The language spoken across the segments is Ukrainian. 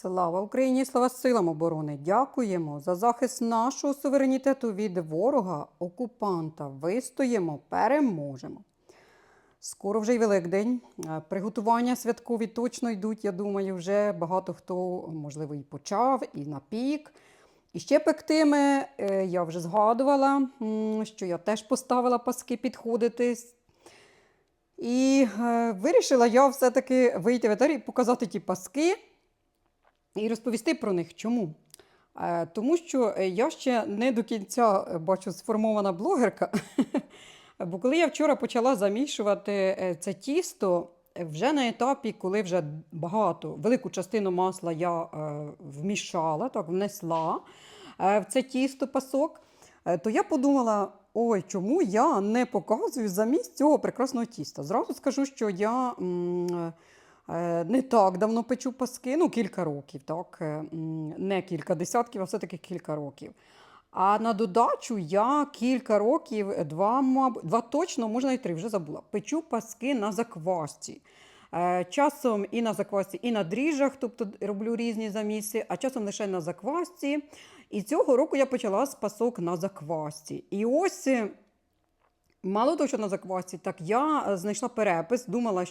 Слава Україні! Слава силам оборони! Дякуємо за захист нашого суверенітету від ворога, окупанта. Вистоїмо, переможемо. Скоро вже й Великдень. Е, Приготування святкові точно йдуть. Я думаю, вже багато хто, можливо, і почав, і напік. І ще пектиме, е, я вже згадувала, що я теж поставила паски підходити. І е, вирішила я все-таки вийти в етері і показати ті паски і розповісти про них. Чому? Е, Тому що е, я ще не до кінця е, бачу сформована блогерка. Бо коли я вчора почала замішувати це тісто, вже на етапі, коли вже багато, велику частину масла я вмішала, так, внесла в це тісто пасок, то я подумала: ой, чому я не показую замість цього прекрасного тіста? Зразу скажу, що я. м, Не так давно печу паски, ну кілька років, так, е, не кілька десятків, а все-таки кілька років. А на додачу я кілька років, е, два, мабуть, два точно, можна і три, вже забула. Печу паски на заквасці. Е, Часом і на заквасці, і на дріжджах, тобто роблю різні заміси, а часом лише на заквасці. І цього року я почала з пасок на заквасці. І ось е, Мало того, що на заквасці, так я е, знайшла перепис, думала,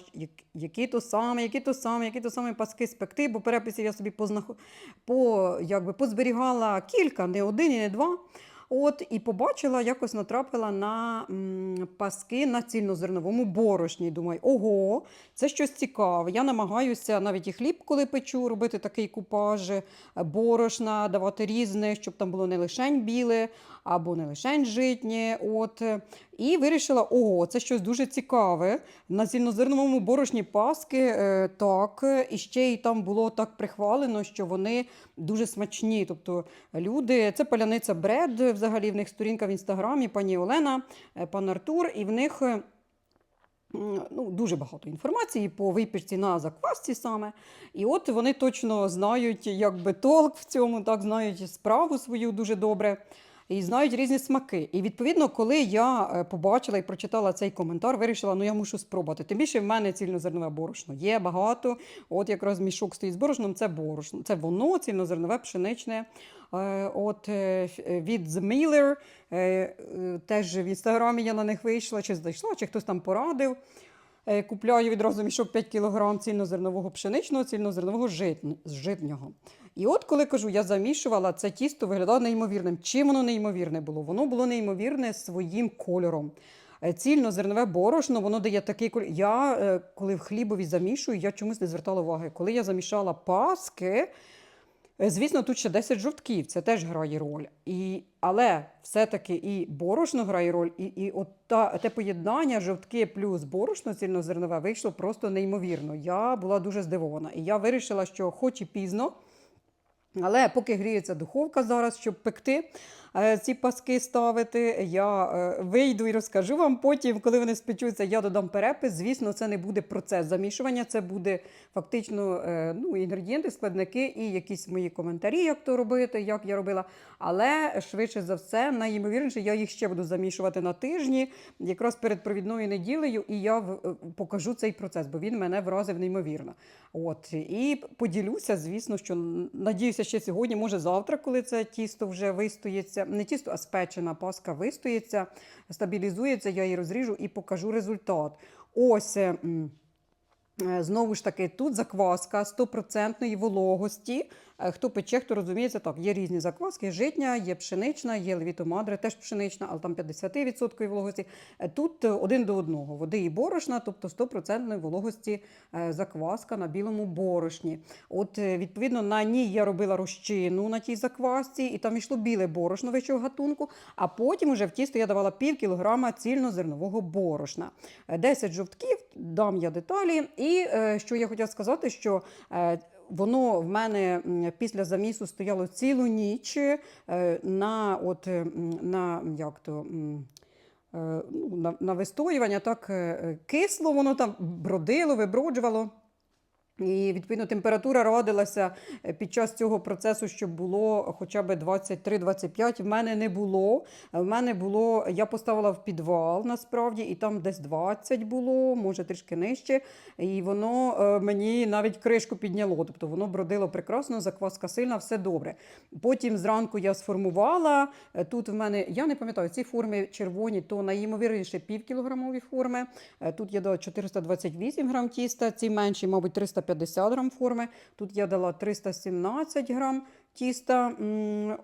які то саме, які то саме, які то саме паски спекти, бо переписів я собі познах... по, якби, позберігала кілька, не один і не два. От, і побачила, якось натрапила на м, паски на цільнозерновому борошні. Думаю, ого, це щось цікаве. Я намагаюся навіть і хліб, коли печу, робити такий купаж е, борошна, давати різне, щоб там було не лише біле або не лише житнє. От. І вирішила, ого, це щось дуже цікаве. На цільнозерновому борошні паски е, так, і ще й там було так прихвалено, що вони дуже смачні. Тобто люди, це паляниця бред, взагалі в них сторінка в інстаграмі, пані Олена, е, пан Артур, і в них. Ну, дуже багато інформації по випічці на заквасці саме. І от вони точно знають, якби толк в цьому, так знають справу свою дуже добре. І знають різні смаки. І відповідно, коли я е, побачила і прочитала цей коментар, вирішила, ну я мушу спробувати. Тим більше в мене цільнозернове борошно є багато. От якраз мішок стоїть з борошном, це борошно. Це воно, цільнозернове, пшеничне. Е, От е, від The Miller, теж в інстаграмі я на них вийшла, чи знайшла, чи хтось там порадив. Е, Купляю відразу мішок 5 кг цільнозернового пшеничного, цільнозернового житнього. І от коли кажу, я замішувала, це тісто виглядало неймовірним. Чим воно неймовірне було? Воно було неймовірне своїм кольором. Е, Цільнозернове борошно, воно дає такий кольор. Я, е, коли в хлібові замішую, я чомусь не звертала уваги. Коли я замішала паски, Звісно, тут ще 10 жовтків, це теж грає роль. І, але все-таки і борошно грає роль, і, і от та, те поєднання жовтки плюс борошно цільнозернове вийшло просто неймовірно. Я була дуже здивована. І я вирішила, що хоч і пізно, але поки гріється духовка зараз, щоб пекти е, ці паски ставити, я е, вийду і розкажу вам потім, коли вони спечуться, я додам перепис. Звісно, це не буде процес замішування, це буде фактично е, ну, інгредієнти, складники і якісь мої коментарі, як то робити, як я робила. Але швидше за все, найімовірніше, я їх ще буду замішувати на тижні, якраз перед провідною неділею, і я е, покажу цей процес, бо він мене вразив неймовірно. От і поділюся, звісно, що надіюся, ще сьогодні, може завтра, коли це тісто вже вистоїться, не тісто, а спечена паска вистоїться, стабілізується, я її розріжу і покажу результат. Ось. е, Е, Знову ж таки, тут закваска 100% вологості. Е, Хто пече, хто розуміється, так, є різні закваски. Житня, є пшенична, є левітомадре, теж пшенична, але там 50% вологості. Е, Тут е, один до одного. Води і борошна, тобто 100% вологості закваска на білому борошні. От, відповідно, на ній я робила розчину на тій заквасці, і там йшло біле борошно вищого гатунку, а потім уже в тісто я давала пів кілограма цільнозернового борошна. Е, 10 жовтків, дам я деталі. І що я хотіла сказати, що воно в мене після замісу стояло цілу ніч е, на, от, на, як то, е, ну, на, на вистоювання, так е, кисло воно там бродило, виброджувало. І відповідно температура радилася е, під час цього процесу, щоб було хоча б 23-25. В мене не було. В мене було, я поставила в підвал насправді, і там десь 20 було, може трішки нижче. І воно е, мені навіть кришку підняло. Тобто воно бродило прекрасно, закваска сильна, все добре. Потім зранку я сформувала. Е, Тут в мене, я не пам'ятаю, ці форми червоні, то найімовірніше півкілограмові форми. Тут я дала 428 грам тіста, ці менші, мабуть, 350 грам форми. Тут я дала 317 грам тіста.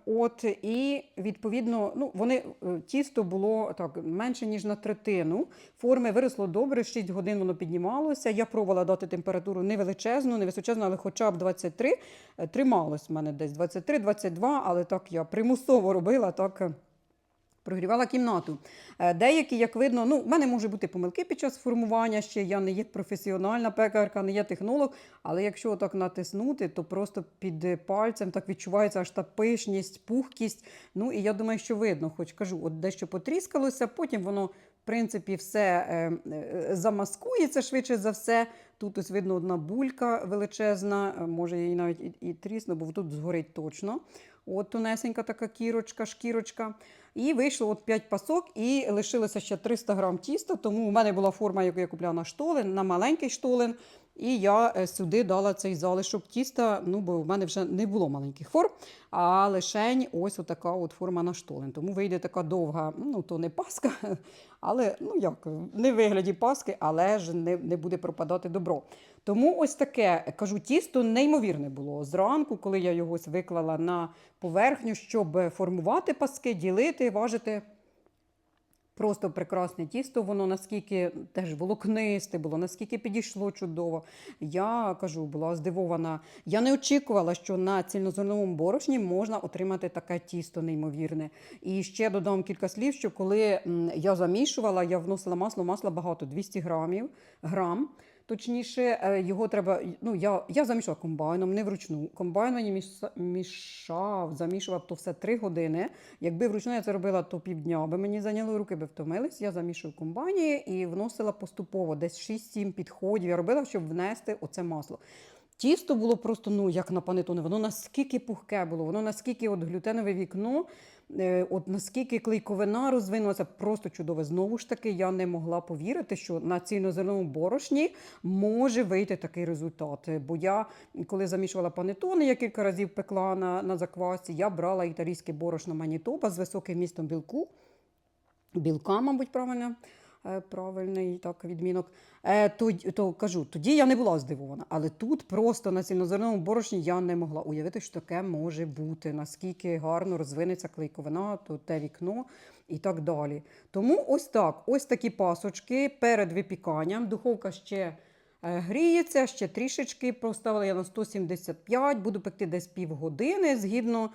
От, і відповідно, ну, вони, е, тісто було так, менше, ніж на третину. Форми виросло добре, 6 годин воно піднімалося. Я пробувала дати температуру не величезну, не височезну, але хоча б 23. Е, Трималось в мене десь 23-22, але так я примусово робила, так. Е, Прогрівала кімнату. Е, Деякі, як видно, ну, в мене можуть бути помилки під час формування ще. Я не є професіональна пекарка, не є технолог, але якщо так натиснути, то просто під пальцем так відчувається аж та пишність, пухкість. Ну і я думаю, що видно, хоч кажу, от дещо потріскалося, потім воно. В принципі, все е, е, замаскується швидше за все. Тут ось видно одна булька величезна, е, може її навіть і, і трісну, бо тут згорить точно. От тонесенька така кірочка, шкірочка. І вийшло от 5 пасок, і лишилося ще 300 грам тіста. Тому у мене була форма, яку я купляла на штолен, на маленький штолен. І я е, сюди дала цей залишок тіста, ну бо в мене вже не було маленьких форм, а лишень ось отака от форма на штолен. Тому вийде така довга, ну то не паска, але ну як, не в вигляді паски, але ж не, не буде пропадати добро. Тому ось таке, кажу, тісто неймовірне було зранку, коли я його виклала на поверхню, щоб формувати паски, ділити, важити. Просто прекрасне тісто, воно наскільки теж волокнисте було, наскільки підійшло чудово. Я кажу, була здивована. Я не очікувала, що на цільнозерновому борошні можна отримати таке тісто неймовірне. І ще додам кілька слів, що коли я замішувала, я вносила масло, масла багато, 200 грамів, грам. Точніше, е, його треба. Ну, я, я замішувала комбайном, не вручну. Комбайн мені мішав, замішував то все три години. Якби вручну я це робила, то півдня би мені зайняло руки, би втомились. Я замішую в комбайні і вносила поступово десь 6-7 підходів. Я робила, щоб внести оце масло. Тісто було просто ну як на панетоне. Воно наскільки пухке було, воно наскільки от глютенове вікно, от наскільки клейковина розвинулася, просто чудове. Знову ж таки, я не могла повірити, що на цільнозерновому борошні може вийти такий результат. Е, Бо я, коли замішувала панетони, я кілька разів пекла на, на заквасці, я брала італійське борошно Манітоба з високим містом білку білка, мабуть, правильно. Е, Правильний так, відмінок. Е, то, то кажу, тоді я не була здивована, але тут просто на цільнозерновому борошні я не могла уявити, що таке може бути, наскільки гарно розвинеться клейковина, то те вікно і так далі. Тому ось так, ось такі пасочки перед випіканням. Духовка ще е, гріється, ще трішечки поставила я на 175, буду пекти десь півгодини згідно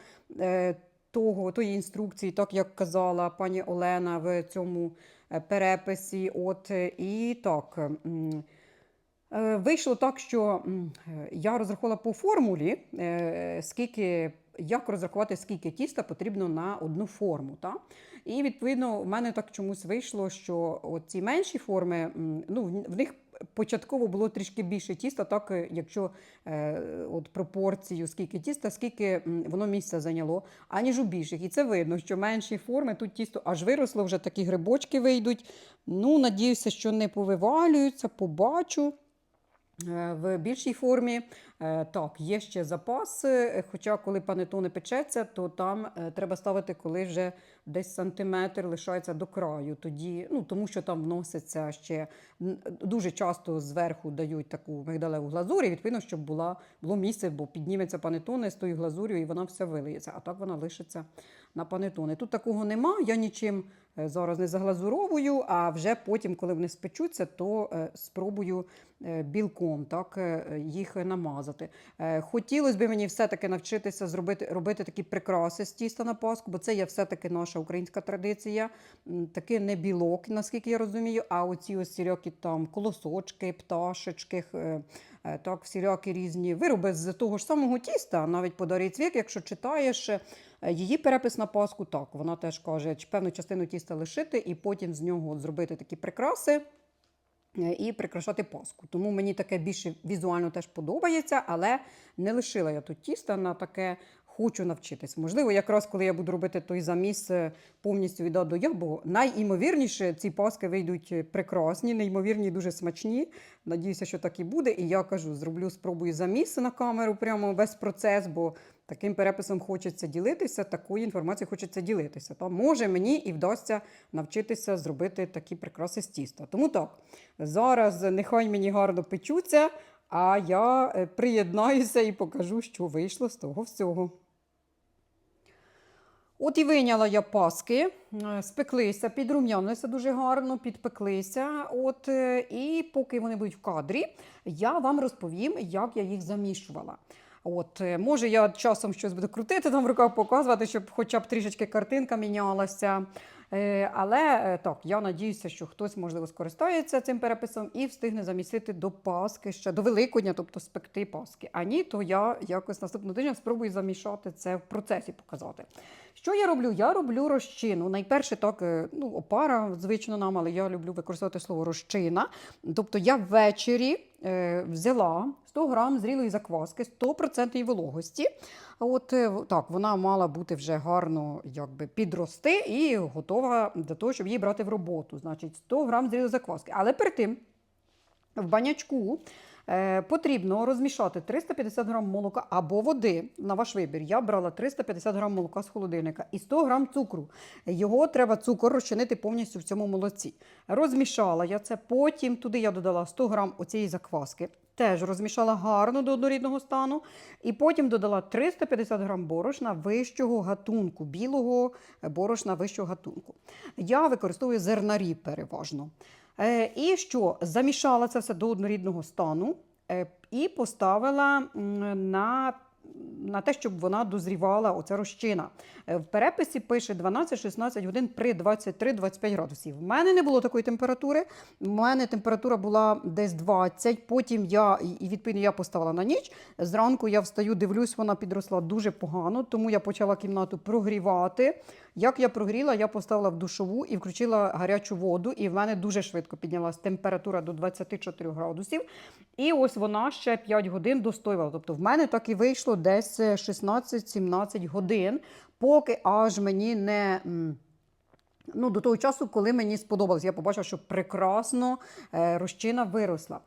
того, тої інструкції, так як казала пані Олена в цьому переписі. От, і так. е, Вийшло так, що я розрахувала по формулі, е, скільки, як розрахувати, скільки тіста потрібно на одну форму. Та? І відповідно, в мене так чомусь вийшло, що ці менші форми, ну, в них початково було трішки більше тіста, так е, якщо е, от пропорцію, скільки тіста, скільки воно місця зайняло, аніж у більших. І це видно, що менші форми тут тісто аж виросло, вже такі грибочки вийдуть. Ну, надіюся, що не повивалюються, побачу. Е, В більшій формі так, є ще запас. е, Хоча, коли панетоне печеться, то там е, треба ставити, коли вже десь сантиметр лишається до краю. Тоді, ну, тому що там вноситься ще дуже часто зверху дають таку мигдалеву глазурь, і відповідно, щоб була, було місце, бо підніметься панетоне з тою глазур'ю, і вона все вилиється. А так вона лишиться на панетоне. Тут такого нема. Я нічим е, зараз не заглазуровую, а вже потім, коли вони спечуться, то е, спробую е, білком так, е, їх намазати. Е, Хотілося б мені все-таки навчитися зробити, робити такі прикраси з тіста на Пасху, бо це є все-таки наша українська традиція. М, Таки не білок, наскільки я розумію, а оці ось там колосочки, пташечки, е, е, так, всілякі різні вироби з того ж самого тіста, навіть по Дар'ї Цвік, якщо читаєш. Її перепис на Пасху так, вона теж каже, певну частину тіста лишити і потім з нього зробити такі прикраси. Е, і прикрашати паску. Тому мені таке більше візуально теж подобається, але не лишила я тут тіста на таке. Хочу навчитись. Можливо, якраз коли я буду робити той заміс е, повністю від до Я, бо найімовірніше ці паски вийдуть прекрасні, неймовірні, дуже смачні. Надіюся, що так і буде. І я кажу, зроблю спробую заміс на камеру прямо весь процес, бо таким переписом хочеться ділитися, такою інформацією хочеться ділитися. Та може мені і вдасться навчитися зробити такі прикраси з тіста. Тому так, зараз нехай мені гарно печуться, а я е, приєднаюся і покажу, що вийшло з того всього. От і вийняла я паски, е, спеклися, підрум'янилися дуже гарно, підпеклися. От, е, і поки вони будуть в кадрі, я вам розповім, як я їх замішувала. От, е, може, я часом щось буду крутити там в руках, показувати, щоб хоча б трішечки картинка мінялася. Е, Але е, так, я надіюся, що хтось, можливо, скористається цим переписом і встигне замісити до Паски ще до Великодня, тобто спекти Паски. А ні, то я якось наступного тижня спробую замішати це в процесі показати. Що я роблю? Я роблю розчину. Найперше так, е, ну, опара, звично нам, але я люблю використовувати слово розчина. Тобто я ввечері е, взяла 100 грам зрілої закваски, 100% вологості. От е, так, вона мала бути вже гарно якби, підрости і готова для того, щоб її брати в роботу. Значить, 100 грам зрілої закваски. Але перед тим в банячку потрібно розмішати 350 грам молока або води на ваш вибір. Я брала 350 грам молока з холодильника і 100 грам цукру. Його треба цукор розчинити повністю в цьому молоці. Розмішала я це. Потім туди я додала 100 грам оцієї закваски. Теж розмішала гарно до однорідного стану. І потім додала 350 грам борошна вищого гатунку, білого борошна вищого гатунку. Я використовую зернарі переважно. Е, І що? Замішала це все до однорідного стану е, і поставила на, на те, щоб вона дозрівала, оця розчина. Е, В переписі пише 12-16 годин при 23-25 градусів. В мене не було такої температури. У мене температура була десь 20, потім я, і- відповідно я поставила на ніч. Зранку я встаю, дивлюсь, вона підросла дуже погано, тому я почала кімнату прогрівати. Як я прогріла, я поставила в душову і включила гарячу воду, і в мене дуже швидко піднялась температура до 24 градусів. І ось вона ще 5 годин достоювала. Тобто в мене так і вийшло десь е, 16-17 годин, поки аж мені не. Ну, до того часу, коли мені сподобалось, я побачила, що прекрасно е, розчина виросла.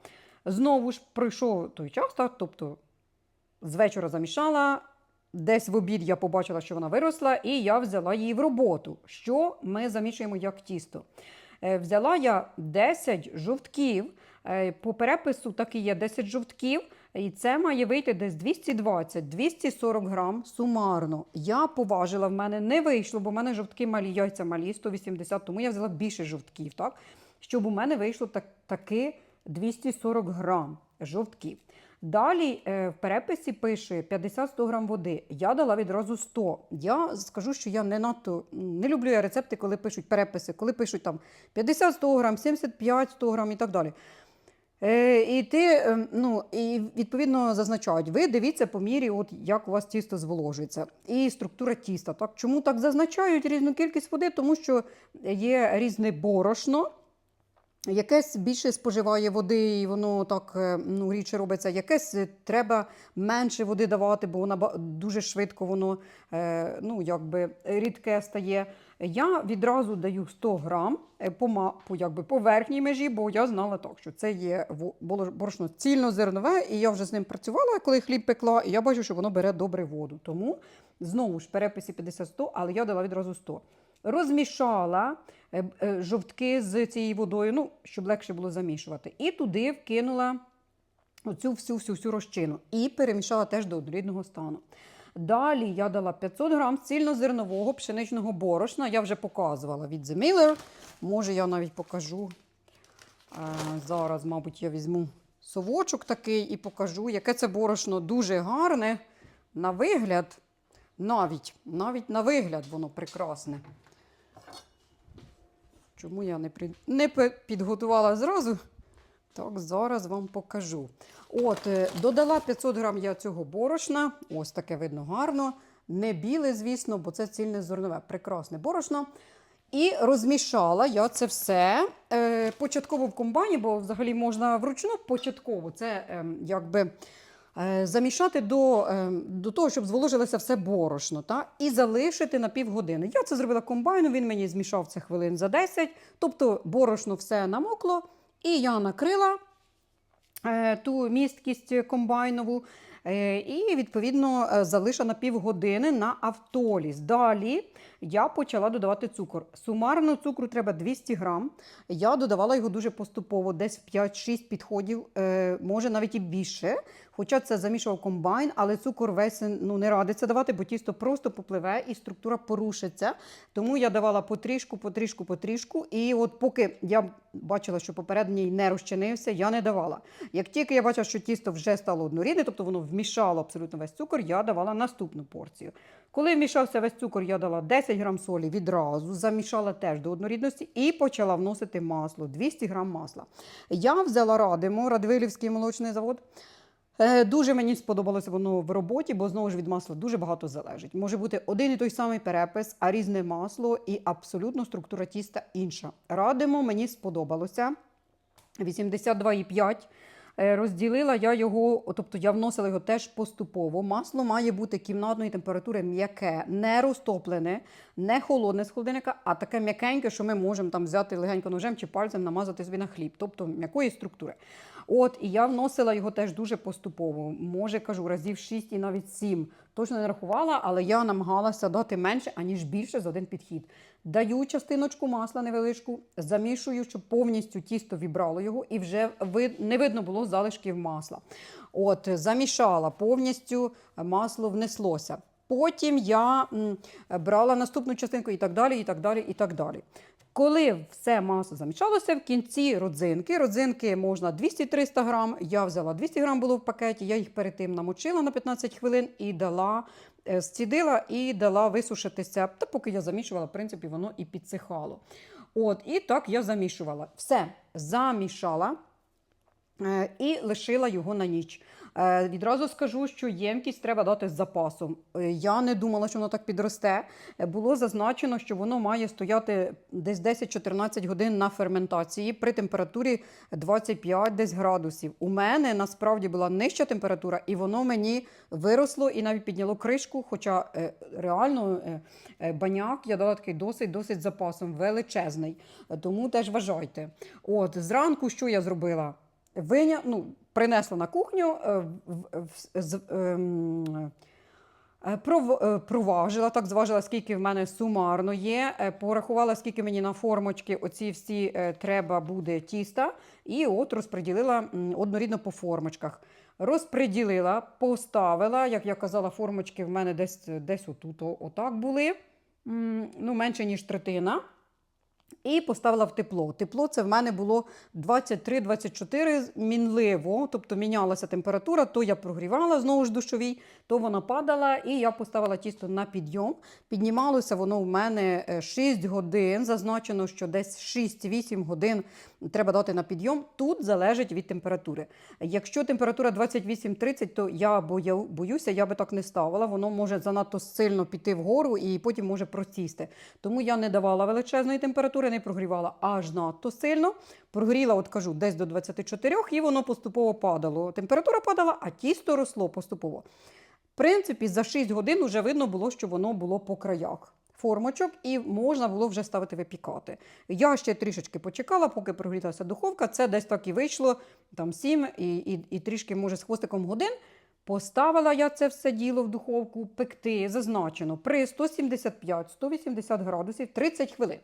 Знову ж пройшов той час, так, тобто з вечора замішала, десь в обід я побачила, що вона виросла, і я взяла її в роботу. Що ми замішуємо як тісто? Е, Взяла я 10 жовтків. Е, По перепису так і є 10 жовтків. І це має вийти десь 220-240 грам сумарно. Я поважила, в мене не вийшло, бо в мене жовтки малі, яйця малі, 180, тому я взяла більше жовтків, так? щоб у мене вийшло так, таки 240 грам жовтків. Далі е, в переписі пише 50-100 грам води. Я дала відразу 100. Я скажу, що я не надто не люблю я рецепти, коли пишуть переписи, коли пишуть там 50-100 грам, 75-100 грам і так далі. Е, і ти, е, ну, і відповідно зазначають, ви дивіться по мірі, от як у вас тісто зволожується. І структура тіста. Так? Чому так зазначають різну кількість води? Тому що є різне борошно, Якесь більше споживає води, і воно так е, ну, рідше робиться. Якесь е, треба менше води давати, бо вона дуже швидко воно е, ну, якби рідке стає. Я відразу даю 100 грам по, якби, по верхній межі, бо я знала так, що це є борошно цільнозернове, і я вже з ним працювала, коли хліб пекла, і я бачу, що воно бере добре воду. Тому знову ж переписі 50-100, але я дала відразу 100 розмішала е, е, жовтки з цією водою, ну, щоб легше було замішувати. І туди вкинула оцю всю всю всю розчину і перемішала теж до однорідного стану. Далі я дала 500 грам цільнозернового пшеничного борошна. Я вже показувала від The Miller. Може, я навіть покажу. Е, Зараз, мабуть, я візьму совочок такий і покажу, яке це борошно дуже гарне на вигляд. Навіть, навіть на вигляд воно прекрасне. Чому я не, при... не підготувала зразу? Так, зараз вам покажу. От, е, додала 500 грам я цього борошна. Ось таке видно гарно. Не біле, звісно, бо це цільне зернове. Прекрасне борошно. І розмішала я це все е, початково в комбайні, бо взагалі можна вручну початково це е, якби замішати до, е, до того, щоб зволожилося все борошно, та? і залишити на півгодини. Я це зробила комбайном, він мені змішав це хвилин за 10, тобто борошно все намокло, і я накрила е, ту місткість комбайнову. е, І відповідно е, залишила на півгодини на автоліз. Далі я почала додавати цукор. Сумарно цукру треба 200 грам. Я додавала його дуже поступово, десь 5-6 підходів, е, може навіть і більше. Хоча це замішував комбайн, але цукор весь ну, не радиться давати, бо тісто просто попливе і структура порушиться. Тому я давала потрішку, потрішку, потрішку. І от поки я бачила, що попередній не розчинився, я не давала. Як тільки я бачила, що тісто вже стало однорідне, тобто воно вмішало абсолютно весь цукор, я давала наступну порцію. Коли вмішався весь цукор, я дала 10 грам солі відразу, замішала теж до однорідності і почала вносити масло 200 грам масла. Я взяла Радимо, Радвилівський молочний завод. Е, Дуже мені сподобалося воно в роботі, бо знову ж від масла дуже багато залежить. Може бути один і той самий перепис, а різне масло і абсолютно структура тіста інша. Радимо, мені сподобалося. 82,5. Е, Розділила я його, тобто я вносила його теж поступово. Масло має бути кімнатної температури м'яке, не розтоплене, не холодне з холодильника, а таке м'якеньке, що ми можемо там взяти легенько ножем чи пальцем намазати собі на хліб, тобто м'якої структури. От, і я вносила його теж дуже поступово. Може, кажу, разів 6 і навіть 7. Точно не рахувала, але я намагалася дати менше, аніж більше за один підхід. Даю частиночку масла невеличку, замішую, щоб повністю тісто вібрало його, і вже не видно було залишків масла. От, замішала повністю, масло внеслося. Потім я брала наступну частинку і так далі, і так далі, і так далі. Коли все масло замішалося, в кінці родзинки. Родзинки можна 200-300 грам. Я взяла 200 грам було в пакеті, я їх перед тим намочила на 15 хвилин і дала, е, зцідила і дала висушитися. Та поки я замішувала, в принципі, воно і підсихало. От, і так я замішувала. Все, замішала. Е, і лишила його на ніч. Е, Відразу скажу, що ємкість треба дати з запасом. Е, Я не думала, що воно так підросте. Було зазначено, що воно має стояти десь 10-14 годин на ферментації при температурі 25 десь градусів. У мене насправді була нижча температура, і воно мені виросло і навіть підняло кришку. Хоча реально баняк я дала такий досить досить запасом, величезний. Тому теж вважайте. От зранку що я зробила? Виня, ну, принесла на кухню, проважила, так зважила, скільки в мене сумарно є. е, Порахувала, скільки мені на формочки оці всі е, треба буде тіста, і от розподілила однорідно по формочках. Розподілила, поставила, як я казала, формочки в мене десь, десь отут, отак були, ну, менше, ніж третина. І поставила в тепло. Тепло це в мене було 23-24 мінливо, тобто мінялася температура, то я прогрівала знову ж душовій, то вона падала, і я поставила тісто на підйом. Піднімалося воно в мене е, 6 годин. Зазначено, що десь 6-8 годин треба дати на підйом. Тут залежить від температури. Якщо температура 28-30, то я боюся, я би так не ставила. Воно може занадто сильно піти вгору і потім може просісти. Тому я не давала величезної температури, не прогрівала аж надто сильно. Прогріла, от кажу, десь до 24, і воно поступово падало. Температура падала, а тісто росло поступово. В принципі, за 6 годин вже видно було, що воно було по краях формочок, і можна було вже ставити випікати. Я ще трішечки почекала, поки прогрітася духовка. Це десь так і вийшло, там 7 і, і, і трішки, може, з хвостиком годин. Поставила я це все діло в духовку пекти, зазначено, при 175-180 градусів 30 хвилин.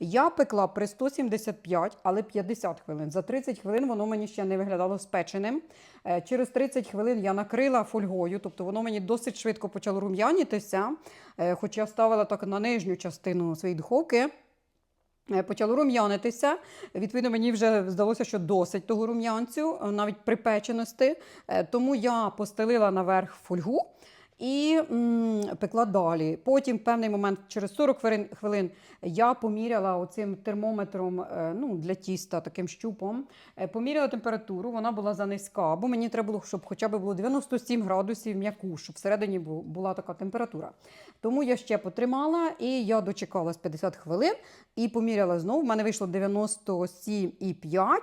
Я пекла при 175, але 50 хвилин. За 30 хвилин воно мені ще не виглядало спеченим. Е, Через 30 хвилин я накрила фольгою, тобто воно мені досить швидко почало рум'янітися, е, хоч я ставила так на нижню частину своєї духовки. Е, Почало рум'янитися. Відповідно, мені вже здалося, що досить того рум'янцю, е, навіть припеченості. Е, Тому я постелила наверх фольгу і м, пекла далі. Потім, в певний момент, через 40 хвилин, я поміряла оцим термометром е, ну, для тіста, таким щупом. е, Поміряла температуру, вона була занизька, бо мені треба було, щоб хоча б було 97 градусів м'яку, щоб всередині була така температура. Тому я ще потримала і я дочекалась 50 хвилин і поміряла знову. В мене вийшло 97,5.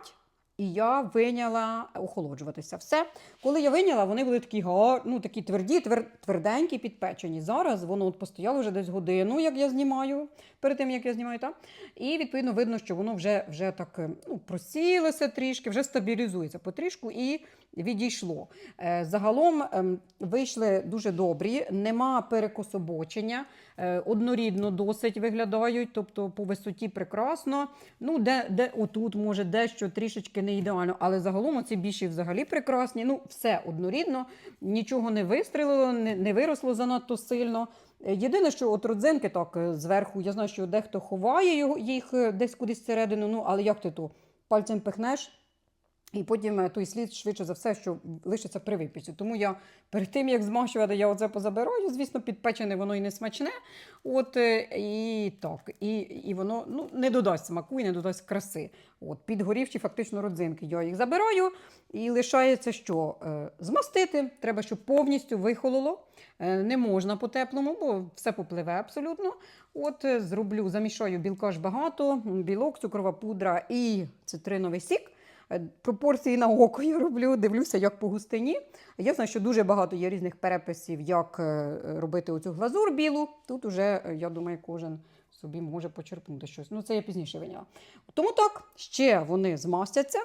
І я виняла охолоджуватися. Все. Коли я виняла, вони були такі гар, ну, такі тверді, твер, тверденькі, підпечені. Зараз воно от постояло вже десь годину, як я знімаю, перед тим, як я знімаю, та? І відповідно видно, що воно вже, вже так е, ну, просілося трішки, вже стабілізується потрішку і відійшло. Е, Загалом ем, вийшли дуже добрі, нема перекособочення, е, однорідно досить виглядають, тобто по висоті прекрасно. Ну, де, де отут, може, дещо трішечки не ідеально, але загалом оці більші взагалі прекрасні. Ну, все однорідно, нічого не вистрілило, не, не виросло занадто сильно. Е, Єдине, що от родзинки так зверху, я знаю, що дехто ховає їх десь кудись всередину, ну але як ти то пальцем пихнеш, і потім е, той слід швидше за все, що лишиться при випічці. Тому я перед тим, як змащувати, я оце позабираю. Звісно, підпечене воно і не смачне. От е, і так, і, і воно ну, не додасть смаку і не додасть краси. От, підгорівші фактично родзинки. Я їх забираю, і лишається що? Е, Змастити. Треба, щоб повністю вихололо. Не можна по теплому, бо все попливе абсолютно. От зроблю, замішаю білка ж багато, білок, цукрова пудра і цитриновий сік. Е, Пропорції на око я роблю, дивлюся, як по густині. Я знаю, що дуже багато є різних переписів, як е, робити оцю глазур білу. Тут уже, е, я думаю, кожен собі може почерпнути щось. Ну, це я пізніше виняла. Тому так, ще вони змастяться.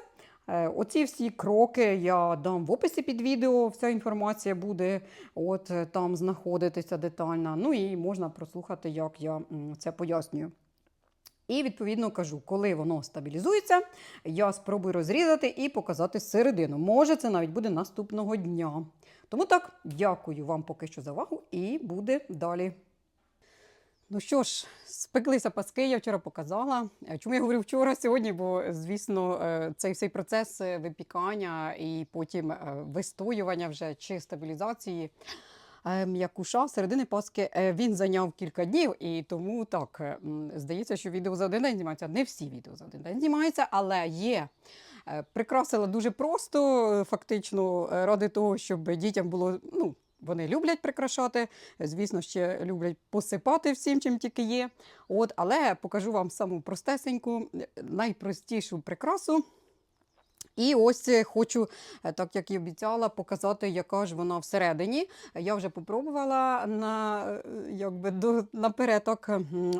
Оці всі кроки я дам в описі під відео. Вся інформація буде от там знаходитися детальна. Ну і можна прослухати, як я це пояснюю. І відповідно кажу, коли воно стабілізується, я спробую розрізати і показати середину. Може, це навіть буде наступного дня. Тому так, дякую вам поки що за увагу, і буде далі. Ну що ж, спеклися паски, я вчора показала. Е, Чому я говорю вчора сьогодні? Бо, звісно, е, цей всей процес е, випікання і потім вистоювання вже чи стабілізації м'якуша середини паски е, він зайняв кілька днів, і тому так е, здається, що відео за один день знімаються. Не всі відео за один день знімаються, але є. Е, Прикрасила дуже просто, е, фактично, е, ради того, щоб дітям було. ну, вони люблять прикрашати, звісно, ще люблять посипати всім, чим тільки є. От, але покажу вам саму простесеньку, е, найпростішу прикрасу. І ось е, хочу, е, так як і обіцяла, показати, яка ж вона всередині. Я вже попробувала на, е, якби, до, наперед так,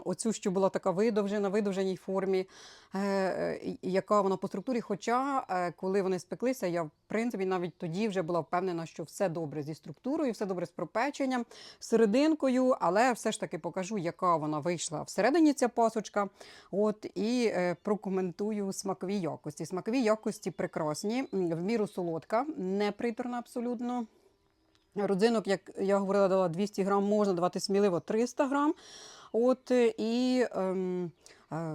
оцю, що була така видовжена, видовженій формі, е, яка вона по структурі. Хоча, е, коли вони спеклися, я в принципі навіть тоді вже була впевнена, що все добре зі структурою, все добре з пропеченням, серединкою, але все ж таки покажу, яка вона вийшла всередині ця пасочка. От і е, прокоментую смакові якості. Смакові якості м, в міру солодка, не приторна абсолютно. Родзинок, як я говорила, дала 200 грам, можна давати сміливо 300 грам. От е, і ем, е,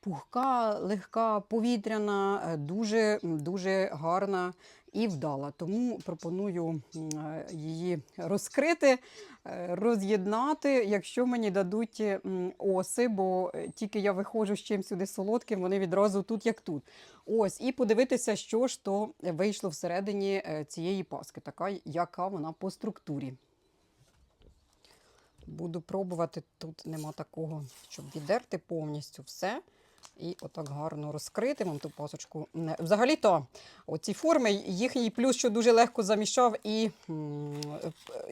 пухка, легка, повітряна, е, дуже, дуже гарна і вдала. Тому пропоную е, її розкрити, е, роз'єднати, якщо мені дадуть оси, бо е, тільки я виходжу з чим сюди солодким, вони відразу тут, як тут. Ось, і подивитися, що ж то вийшло всередині е, цієї паски, така, яка вона по структурі. Буду пробувати. Тут нема такого, щоб віддерти повністю все. І отак гарно розкрити вам ту пасочку. Взагалі-то, оці форми, їхній плюс, що дуже легко замішав і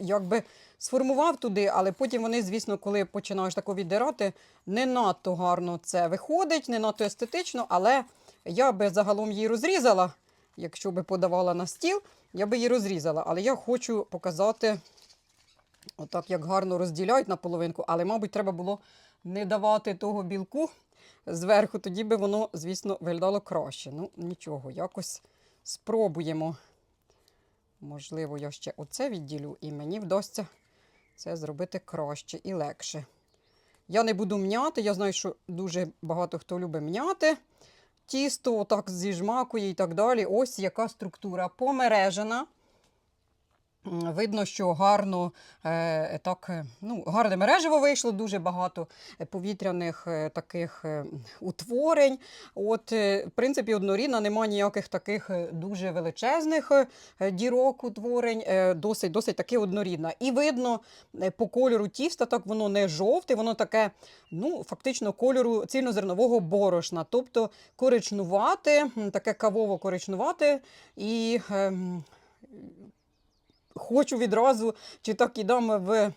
якби сформував туди, але потім вони, звісно, коли починаєш тако віддирати, не надто гарно це виходить, не надто естетично, але я би загалом її розрізала, якщо би подавала на стіл, я би її розрізала. Але я хочу показати, отак як гарно розділяють на половинку, але, мабуть, треба було не давати того білку зверху, тоді би воно, звісно, виглядало краще. Ну, нічого, якось спробуємо. Можливо, я ще оце відділю, і мені вдасться це зробити краще і легше. Я не буду м'яти, я знаю, що дуже багато хто любить м'яти. Тісто отак зіжмакує і так далі. Ось яка структура помережена. Видно, що гарно е, так, е, ну, гарне мережево вийшло, дуже багато повітряних е, таких утворень. От, в принципі, однорідна, немає ніяких таких дуже величезних дірок утворень, досить, досить таки однорідна. І видно по кольору тіста, так воно не жовте, воно таке, ну, фактично, кольору цільнозернового борошна, тобто коричнувате, таке кавово-коричнувате і. Хочу відразу, чи так і дам в,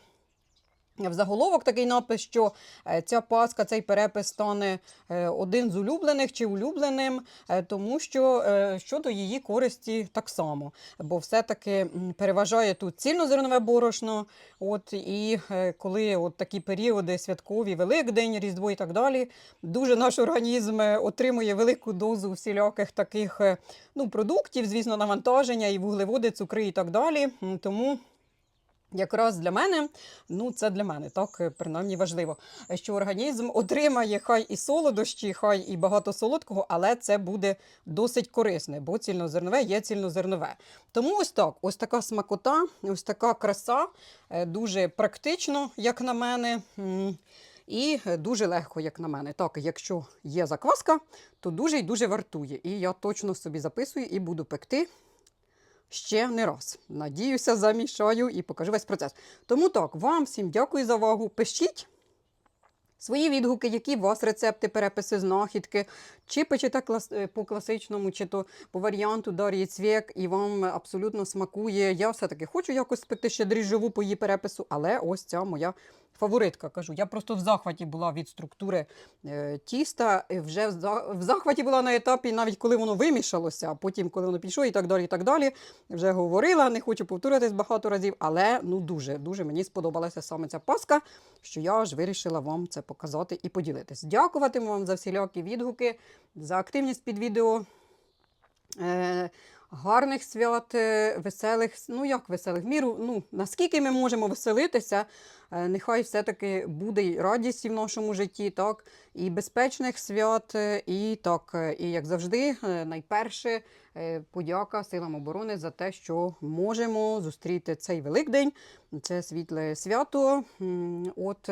в заголовок такий напис, що е, ця паска, цей перепис стане е, один з улюблених чи улюбленим, е, тому що щодо її користі так само. Бо все-таки переважає тут цільнозернове борошно. От, і коли от такі періоди святкові, Великдень, Різдво і так далі, дуже наш організм отримує велику дозу всіляких таких ну, продуктів, звісно, навантаження, і вуглеводи, цукри і так далі. Тому якраз для мене, ну це для мене так е, принаймні важливо, е, що організм отримає хай і солодощі, хай і багато солодкого, але це буде досить корисне, бо цільнозернове є цільнозернове. Тому ось так, ось така смакота, ось така краса, е, дуже практично, як на мене. І дуже легко, як на мене. Так, якщо є закваска, то дуже і дуже вартує. І я точно собі записую і буду пекти ще не раз. Надіюся, замішаю і покажу весь процес. Тому так, вам всім дякую за увагу. Пишіть свої відгуки, які у вас рецепти, переписи, знахідки, чи печете клас- е, по класичному, чи то по варіанту Дар'ї Цвєк, і вам абсолютно смакує. Я все-таки хочу якось спекти ще дріжджову по її перепису, але ось ця моя фаворитка. Кажу, я просто в захваті була від структури е, тіста. Вже в за- в захваті була на етапі, навіть коли воно вимішалося, а потім, коли воно пішло, і так далі. і так далі. Вже говорила, не хочу повторюватись багато разів, але ну дуже дуже мені сподобалася саме ця паска, що я аж вирішила вам це показати і поділитись. Дякуватиму вам за всілякі відгуки, за активність під відео. Е, гарних свят, е, веселих, ну як веселих, міру, ну наскільки ми можемо веселитися, е, нехай все-таки буде радість в нашому житті, так, і безпечних свят, е, і так, і як завжди, найперше подяка силам оборони за те, що можемо зустріти цей Великдень, це світле свято. От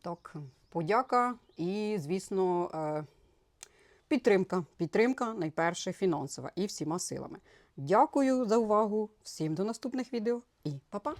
так, подяка і, звісно, Підтримка, підтримка найперше фінансова і всіма силами. Дякую за увагу. Всім до наступних відео і па-па!